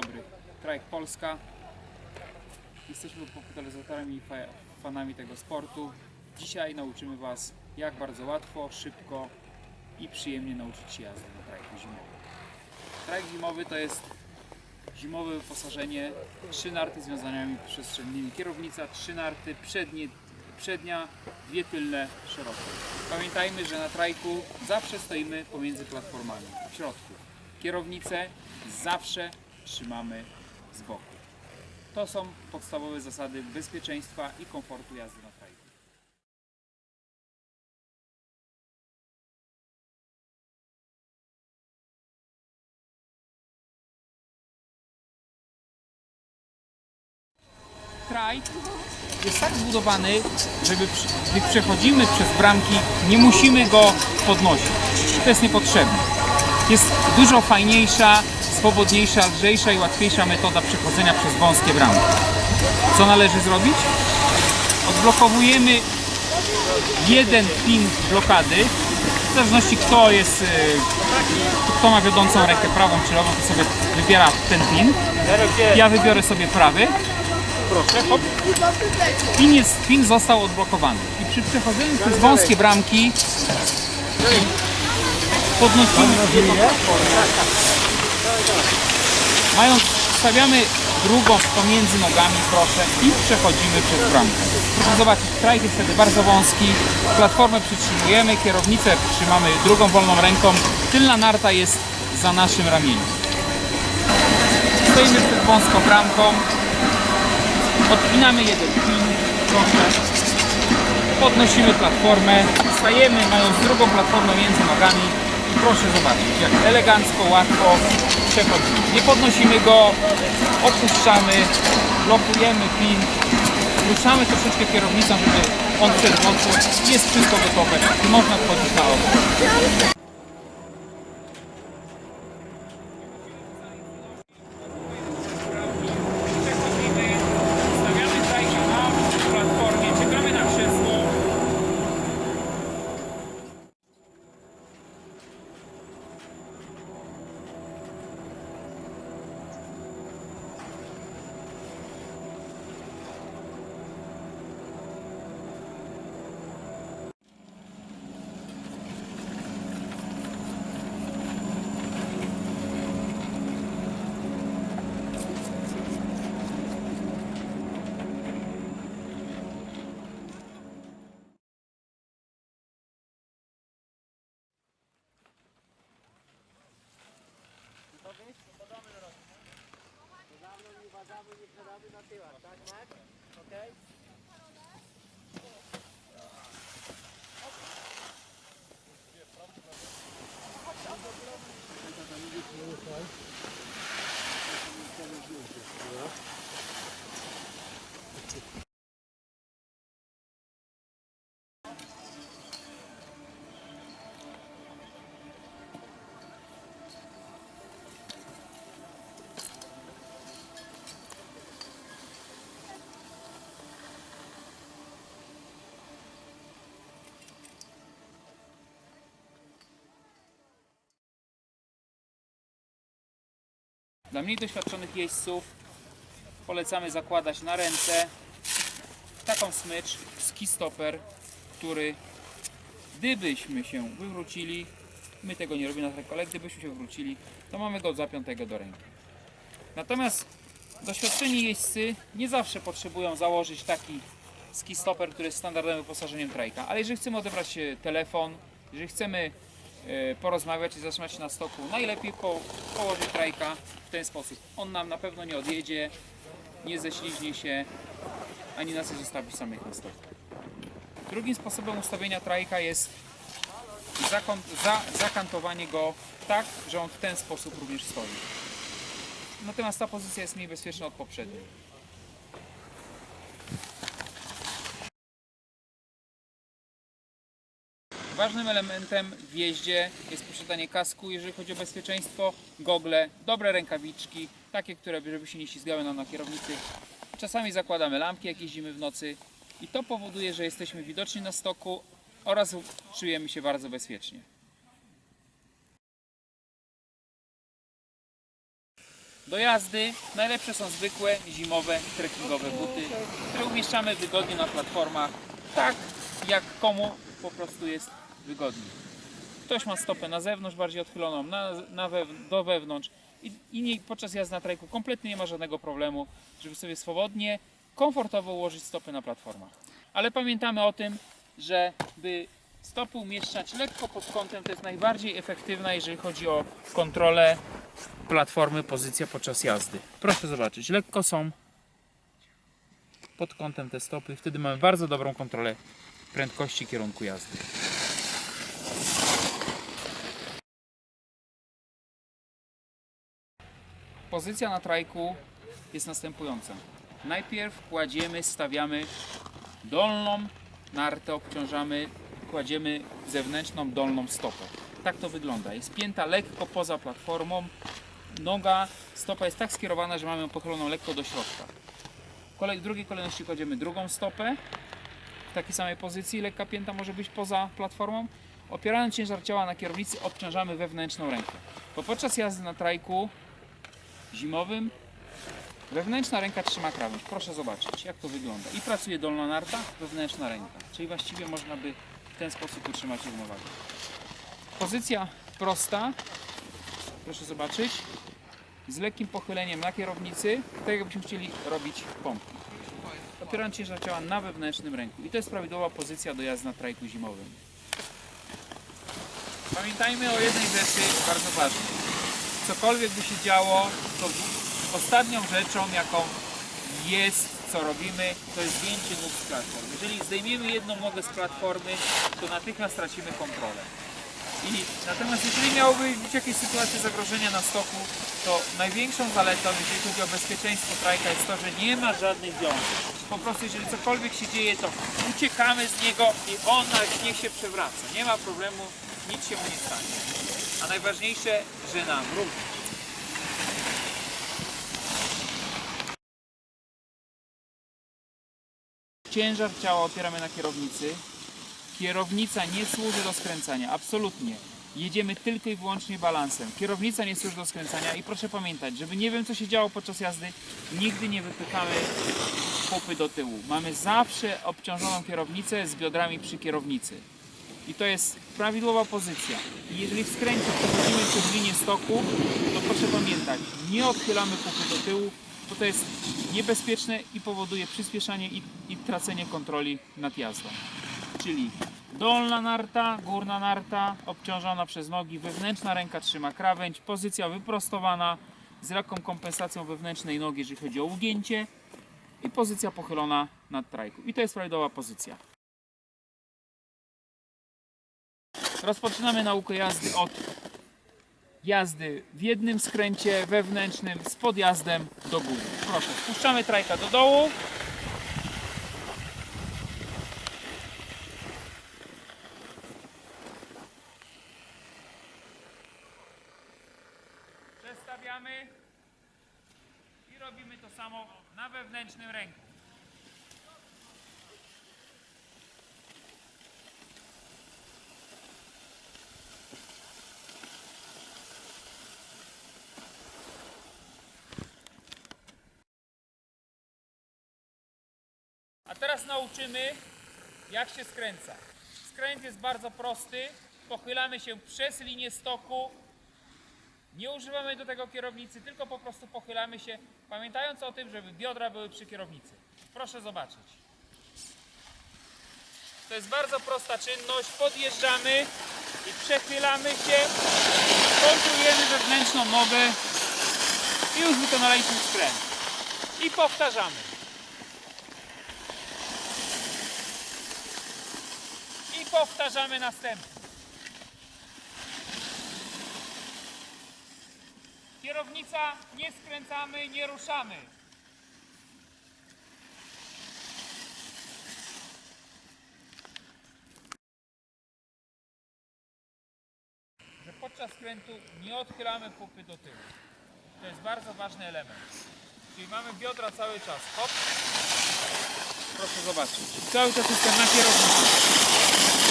dobry. Trajek Polska. Jesteśmy popularyzatorami i fa- fanami tego sportu. Dzisiaj nauczymy Was, jak bardzo łatwo, szybko i przyjemnie nauczyć się jazdy na trajku zimowym. Trajek zimowy to jest zimowe wyposażenie, trzy narty z wiązaniami przestrzennymi, kierownica, trzy narty, przednie, przednia, dwie tylne, szerokie. Pamiętajmy, że na trajku zawsze stoimy pomiędzy platformami, w środku. Kierownicę zawsze trzymamy z boku. To są podstawowe zasady bezpieczeństwa i komfortu jazdy na trajku. Trajk jest tak zbudowany, żeby gdy przechodzimy przez bramki, nie musimy go podnosić. To jest niepotrzebne. Jest dużo fajniejsza, swobodniejsza, lżejsza i łatwiejsza metoda przechodzenia przez wąskie bramki. Co należy zrobić? Odblokowujemy jeden pin blokady. W zależności kto jest, y, kto ma wiodącą rękę prawą czy lewą, to sobie wybiera ten pin. Ja wybiorę sobie prawy. Proszę, hop. Pin, jest, pin został odblokowany. I przy przechodzeniu przez wąskie bramki podnosimy. Mając, stawiamy drugą pomiędzy nogami, proszę, i przechodzimy przez bramkę. Proszę zobaczyć, trajk jest wtedy bardzo wąski, platformę przytrzymujemy, kierownicę trzymamy drugą wolną ręką, tylna narta jest za naszym ramieniem. Stoimy przed wąską bramką, odpinamy jeden pin, proszę, podnosimy platformę, stajemy mając drugą platformę między nogami proszę zobaczyć, jak elegancko, łatwo przechodzimy. Nie podnosimy go, opuszczamy, blokujemy pin, ruszamy troszeczkę kierownicą, żeby on i jest wszystko gotowe i można wchodzić na otwór. tyłach, tak Mark? Okej? Okay? Dla mniej doświadczonych jeźdźców polecamy zakładać na ręce taką smycz ski stopper, który gdybyśmy się wywrócili, my tego nie robimy na trajku, ale gdybyśmy się wywrócili, to mamy go zapiątego do ręki. Natomiast doświadczeni jeźdźcy nie zawsze potrzebują założyć taki ski stopper, który jest standardowym wyposażeniem trajka, ale jeżeli chcemy odebrać telefon, jeżeli chcemy porozmawiać i zatrzymać się na stoku, najlepiej po, położyć trajka w ten sposób. On nam na pewno nie odjedzie, nie ześliźnie się, ani nas nie zostawi samych na stoku. Drugim sposobem ustawienia trajka jest zakąt, za, zakantowanie go tak, że on w ten sposób również stoi. Natomiast ta pozycja jest mniej bezpieczna od poprzedniej. Ważnym elementem w jeździe jest posiadanie kasku, jeżeli chodzi o bezpieczeństwo, gogle, dobre rękawiczki, takie, które żeby się nie ślizgały nam na kierownicy. Czasami zakładamy lampki, jak jeździmy w nocy i to powoduje, że jesteśmy widoczni na stoku oraz czujemy się bardzo bezpiecznie. Do jazdy najlepsze są zwykłe, zimowe, trekkingowe buty, które umieszczamy wygodnie na platformach, tak jak komu po prostu jest Ktoś ma stopę na zewnątrz, bardziej odchyloną, na, na wew- do wewnątrz i, i nie, podczas jazdy na trajku kompletnie nie ma żadnego problemu, żeby sobie swobodnie, komfortowo ułożyć stopy na platformach. Ale pamiętamy o tym, że by stopy umieszczać lekko pod kątem, to jest najbardziej efektywna, jeżeli chodzi o kontrolę platformy, pozycja podczas jazdy. Proszę zobaczyć, lekko są pod kątem te stopy, wtedy mamy bardzo dobrą kontrolę prędkości kierunku jazdy. Pozycja na trajku jest następująca. Najpierw kładziemy, stawiamy dolną nartę, obciążamy, kładziemy zewnętrzną dolną stopę. Tak to wygląda. Jest pięta lekko poza platformą. Noga, stopa jest tak skierowana, że mamy ją pochyloną lekko do środka. Kolej, w drugiej kolejności kładziemy drugą stopę w takiej samej pozycji. Lekka pięta może być poza platformą. Opierając ciężar ciała na kierownicy, obciążamy wewnętrzną rękę. Bo podczas jazdy na trajku zimowym wewnętrzna ręka trzyma krawędź. Proszę zobaczyć, jak to wygląda. I pracuje dolna narta, wewnętrzna ręka. Czyli właściwie można by w ten sposób utrzymać równowagę. Pozycja prosta. Proszę zobaczyć. Z lekkim pochyleniem na kierownicy, tak jakbyśmy chcieli robić pompki. Opierając ciężar ciała na wewnętrznym ręku. I to jest prawidłowa pozycja do jazdy na trajku zimowym. Pamiętajmy o jednej rzeczy bardzo ważnej. Cokolwiek by się działo, to ostatnią rzeczą, jaką jest, co robimy, to jest zdjęcie nóg z platformy. Jeżeli zdejmiemy jedną nogę z platformy, to natychmiast tracimy kontrolę. I natomiast jeżeli miałoby być jakieś sytuacje zagrożenia na stoku, to największą zaletą, jeżeli chodzi o bezpieczeństwo trajka jest to, że nie ma żadnych wiążek. Po prostu jeżeli cokolwiek się dzieje, to uciekamy z niego i on niech się przewraca. Nie ma problemu, nic się mu nie stanie. A najważniejsze, że nam również. Ciężar ciała opieramy na kierownicy. Kierownica nie służy do skręcania, absolutnie. Jedziemy tylko i wyłącznie balansem. Kierownica nie służy do skręcania i proszę pamiętać, żeby nie wiem co się działo podczas jazdy, nigdy nie wypychamy pupy do tyłu. Mamy zawsze obciążoną kierownicę z biodrami przy kierownicy. I to jest prawidłowa pozycja. Jeżeli w skręcie przechodzimy przez linię stoku, to proszę pamiętać, nie odchylamy pupy do tyłu, bo to jest niebezpieczne i powoduje przyspieszanie i, i tracenie kontroli nad jazdą. Czyli dolna narta, górna narta obciążona przez nogi, wewnętrzna ręka trzyma krawędź, pozycja wyprostowana z lekką kompensacją wewnętrznej nogi, jeżeli chodzi o ugięcie i pozycja pochylona nad trajką. I to jest prawidłowa pozycja. Rozpoczynamy naukę jazdy od jazdy w jednym skręcie wewnętrznym z podjazdem do góry. Proszę, spuszczamy trajka do dołu. Przestawiamy i robimy to samo na wewnętrznym ręku. Teraz nauczymy, jak się skręca. Skręt jest bardzo prosty. Pochylamy się przez linię stoku. Nie używamy do tego kierownicy, tylko po prostu pochylamy się, pamiętając o tym, żeby biodra były przy kierownicy. Proszę zobaczyć. To jest bardzo prosta czynność. Podjeżdżamy i przechylamy się. Kontrujemy wewnętrzną nogę i już wykonaliśmy skręt. I powtarzamy. Powtarzamy następnie. Kierownica, nie skręcamy, nie ruszamy. Że podczas skrętu nie odchylamy pupy do tyłu. To jest bardzo ważny element. Czyli mamy biodra cały czas. Hop. Proszę zobaczyć. Cały czas jestem na kierownicy.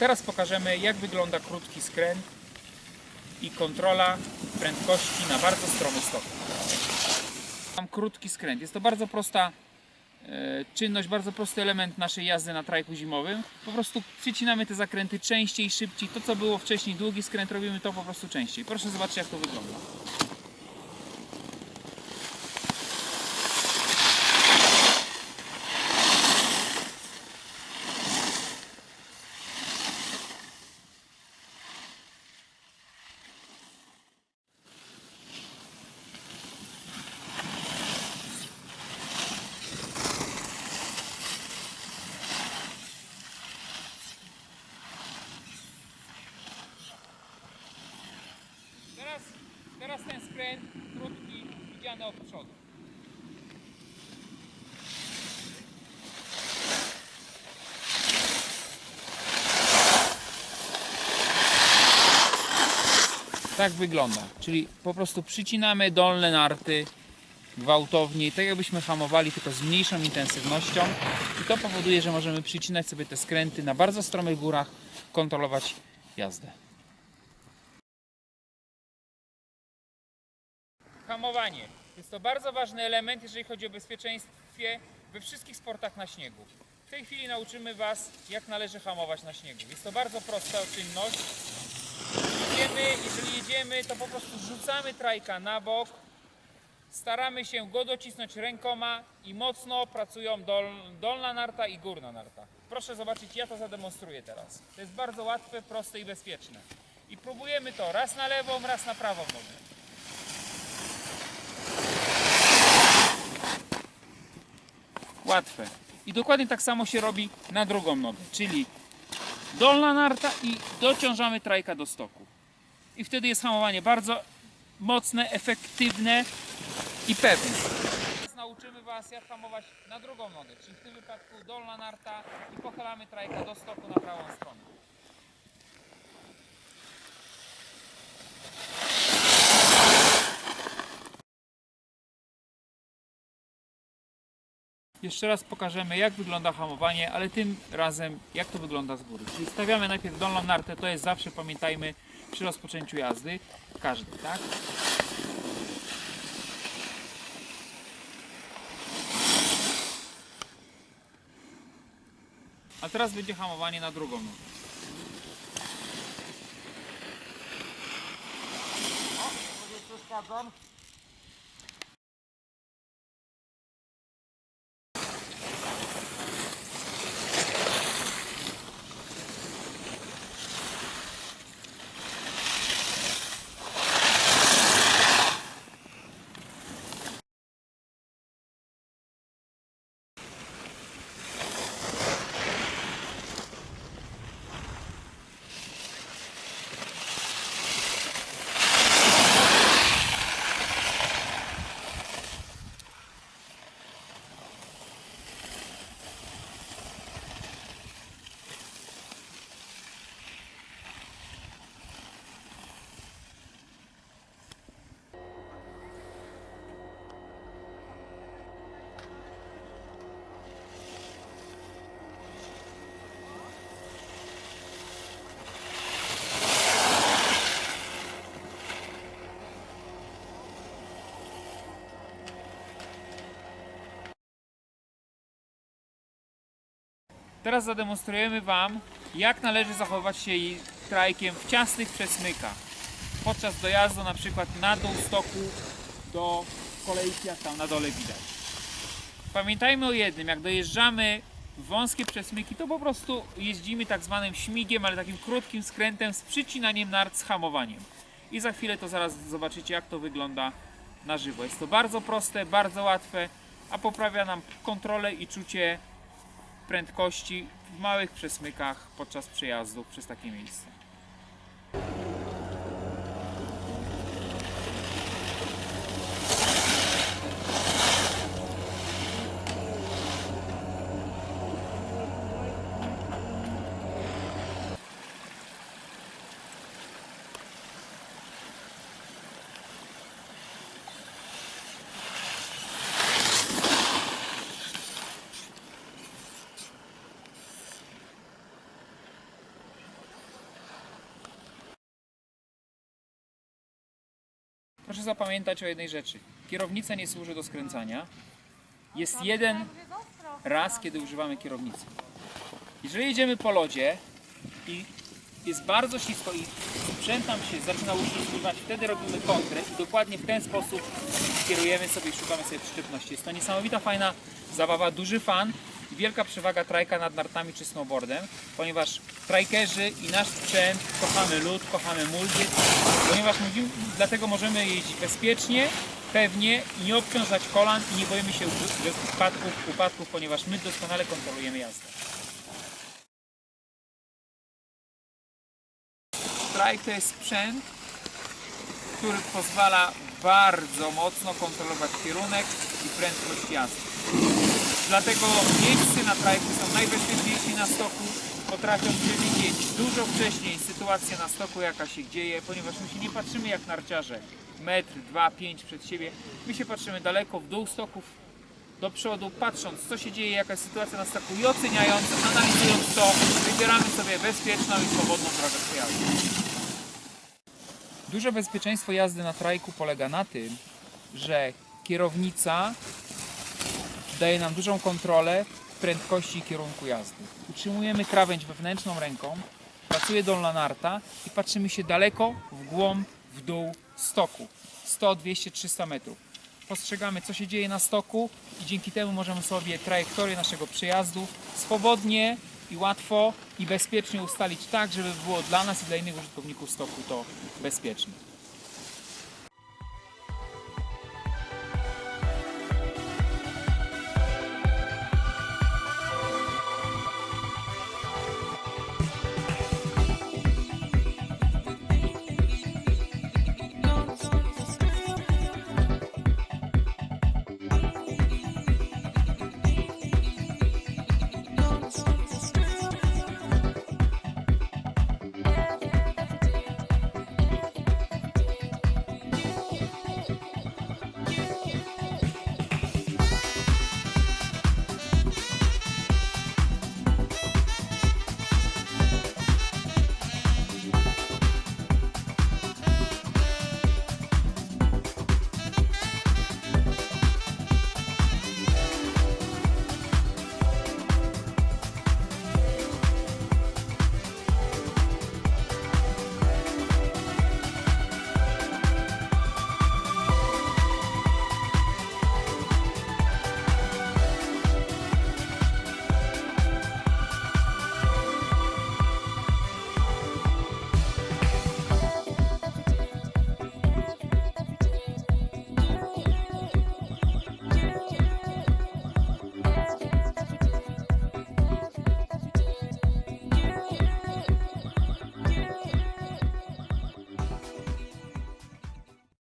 Teraz pokażemy jak wygląda krótki skręt i kontrola prędkości na bardzo stromy stok. Mam krótki skręt. Jest to bardzo prosta e, czynność, bardzo prosty element naszej jazdy na trajku zimowym. Po prostu przycinamy te zakręty częściej, szybciej. To co było wcześniej długi skręt, robimy to po prostu częściej. Proszę zobaczyć jak to wygląda. Teraz, teraz ten skręt krótki widziany od przodu. Tak wygląda, czyli po prostu przycinamy dolne narty gwałtownie, tak jakbyśmy hamowali, tylko z mniejszą intensywnością i to powoduje, że możemy przycinać sobie te skręty na bardzo stromych górach, kontrolować jazdę. Jest to bardzo ważny element, jeżeli chodzi o bezpieczeństwie we wszystkich sportach na śniegu. W tej chwili nauczymy Was, jak należy hamować na śniegu. Jest to bardzo prosta czynność. Jedziemy, jeżeli jedziemy, to po prostu rzucamy trajka na bok, staramy się go docisnąć rękoma i mocno pracują dol, dolna narta i górna narta. Proszę zobaczyć, ja to zademonstruję teraz. To jest bardzo łatwe, proste i bezpieczne. I próbujemy to raz na lewą, raz na prawą. Łatwe. I dokładnie tak samo się robi na drugą nogę, czyli dolna narta i dociążamy trajka do stoku. I wtedy jest hamowanie bardzo mocne, efektywne i pewne. Nauczymy Was jak hamować na drugą nogę, czyli w tym wypadku dolna narta i pochylamy trajka do stoku na prawą stronę. Jeszcze raz pokażemy jak wygląda hamowanie, ale tym razem jak to wygląda z góry. Czyli stawiamy najpierw dolną nartę, to jest zawsze, pamiętajmy, przy rozpoczęciu jazdy, każdy, tak? A teraz będzie hamowanie na drugą nogę. przeszkadzam. Teraz zademonstrujemy Wam, jak należy zachowywać się trajkiem w ciasnych przesmykach. Podczas dojazdu na przykład na dół stoku do kolejki, jak tam na dole widać. Pamiętajmy o jednym, jak dojeżdżamy wąskie przesmyki, to po prostu jeździmy tak zwanym śmigiem, ale takim krótkim skrętem z przycinaniem nart z hamowaniem. I za chwilę to zaraz zobaczycie, jak to wygląda na żywo. Jest to bardzo proste, bardzo łatwe, a poprawia nam kontrolę i czucie prędkości w małych przesmykach podczas przejazdów przez takie miejsce. Proszę zapamiętać o jednej rzeczy. Kierownica nie służy do skręcania. Jest jeden raz, kiedy używamy kierownicy. Jeżeli jedziemy po lodzie i jest bardzo ślisko i sprzęt nam się zaczyna uślizgiwać, wtedy robimy kontrę i dokładnie w ten sposób kierujemy sobie i szukamy sobie przyczepności. Jest to niesamowita, fajna zabawa, duży fan wielka przewaga trajka nad nartami czy snowboardem, ponieważ trajkerzy i nasz sprzęt kochamy lód, kochamy muldy, ponieważ dlatego możemy jeździć bezpiecznie, pewnie i nie obciążać kolan i nie boimy się upadków, upadków, ponieważ my doskonale kontrolujemy jazdę. Strike to jest sprzęt, który pozwala bardzo mocno kontrolować kierunek i prędkość jazdy. Dlatego miejscy na trajku są najbezpieczniejsi na stoku, potrafią przewidzieć dużo wcześniej sytuację na stoku, jaka się dzieje, ponieważ my się nie patrzymy jak narciarze, metr, dwa, pięć przed siebie. My się patrzymy daleko w dół stoków, do przodu, patrząc co się dzieje, jaka jest sytuacja na stoku i oceniając, analizując to, wybieramy sobie bezpieczną i swobodną drogę przejazdu. Duże bezpieczeństwo jazdy na trajku polega na tym, że kierownica daje nam dużą kontrolę prędkości i kierunku jazdy. Utrzymujemy krawędź wewnętrzną ręką, pracuje dolna narta i patrzymy się daleko, w głąb, w dół stoku. 100, 200, 300 metrów. Postrzegamy, co się dzieje na stoku i dzięki temu możemy sobie trajektorię naszego przejazdu swobodnie i łatwo i bezpiecznie ustalić tak, żeby było dla nas i dla innych użytkowników stoku to bezpieczne.